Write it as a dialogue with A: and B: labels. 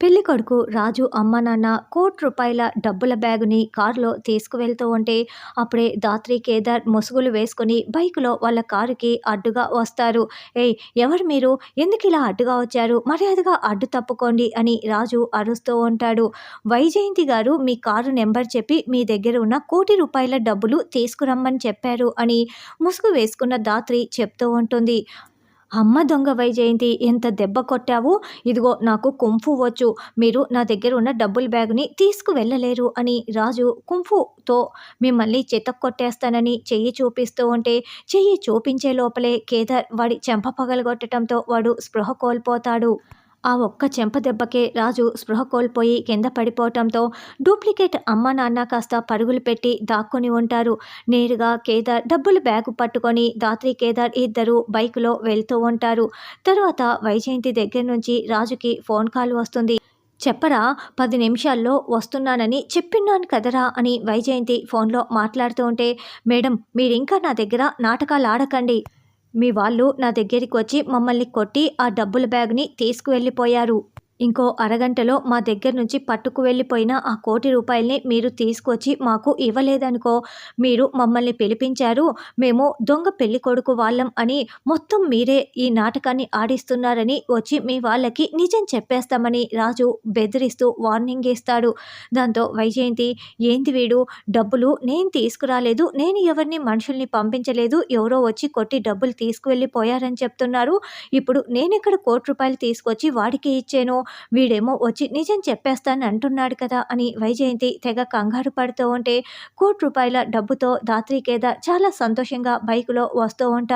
A: పెళ్ళి కొడుకు రాజు అమ్మ నాన్న కోటి రూపాయల డబ్బుల బ్యాగుని కారులో తీసుకువెళ్తూ ఉంటే అప్పుడే దాత్రి కేదార్ ముసుగులు వేసుకుని బైకులో వాళ్ళ కారుకి అడ్డుగా వస్తారు. ఏయ్ ఎవరు మీరు? ఎందుకు ఇలా అడ్డుగా వచ్చారు? మర్యాదగా అడ్డు తప్పుకోండి అని రాజు అరుస్తూ ఉంటాడు. వైజయంతి గారు మీ కారు నెంబర్ చెప్పి మీ దగ్గర ఉన్న కోటి రూపాయల డబ్బులు తీసుకురమ్మని చెప్పారు అని ముసుగు వేసుకున్న దాత్రి చెప్తూ ఉంటుంది. అమ్మ దొంగ వైజయంతి ఎంత దెబ్బ కొట్టావు? ఇదిగో నాకు కుంఫు వచ్చు. మీరు నా దగ్గర ఉన్న డబ్బుల బ్యాగ్ని తీసుకువెళ్ళలేరు అని రాజు కుంఫుతో మిమ్మల్ని కొట్టేస్తానని చెయ్యి చూపిస్తూ ఉంటే చెయ్యి చూపించే లోపలే కేదార్ వాడి చెంప పగలగొట్టడంతో వాడు స్పృహ కోల్పోతాడు. ఆ ఒక్క చెంప దెబ్బకే రాజు స్పృహ కోల్పోయి కింద పడిపోవటంతో డూప్లికేట్ అమ్మ నాన్న కాస్త పరుగులు పెట్టి దాక్కుని ఉంటారు. నేరుగా కేదార్ డబ్బులు బ్యాగు పట్టుకొని దాత్రి కేదార్ ఇద్దరు బైక్లో వెళ్తూ ఉంటారు. తరువాత వైజయంతి దగ్గర నుంచి రాజుకి ఫోన్ కాల్ వస్తుంది. చెప్పరా పది నిమిషాల్లో వస్తున్నానని చెప్పిన్నాను కదరా అని వైజయంతి ఫోన్లో మాట్లాడుతూ ఉంటే మేడం మీరింకా నా దగ్గర నాటకాలు ఆడకండి. మీ వాళ్ళు నా దగ్గరికి వచ్చి మమ్మల్ని కొట్టి ఆ డబ్బుల బ్యాగ్ని తీసుకువెళ్ళిపోయారు. ఇంకో అరగంటలో మా దగ్గర నుంచి పట్టుకు వెళ్ళిపోయిన ఆ కోటి రూపాయల్ని మీరు తీసుకొచ్చి మాకు ఇవ్వలేదనుకో మీరు మమ్మల్ని పిలిపించారు. మేము దొంగ పెళ్ళి కొడుకు వాళ్ళం అని మొత్తం మీరే ఈ నాటకాన్ని ఆడిస్తున్నారని వచ్చి మీ వాళ్ళకి నిజం చెప్పేస్తామని రాజు బెదిరిస్తూ వార్నింగ్ ఇస్తాడు. దాంతో వైజయంతి ఏంది వీడు? డబ్బులు నేను తీసుకురాలేదు. నేను ఎవరిని మనుషుల్ని పంపించలేదు. ఎవరో వచ్చి కొట్టి డబ్బులు తీసుకువెళ్ళిపోయారని చెప్తున్నారు. ఇప్పుడు నేను ఇక్కడ కోటి రూపాయలు తీసుకొచ్చి వాడికి ఇచ్చాను? వీడేమో వచ్చి నిజం చెప్పేస్తాను అంటున్నాడు కదా అని వైజయంతి తెగ కంగారు పడుతూ ఉంటే కోటి రూపాయల డబ్బుతో దాత్రికేద చాలా సంతోషంగా బైకులో వస్తూ ఉంటారు.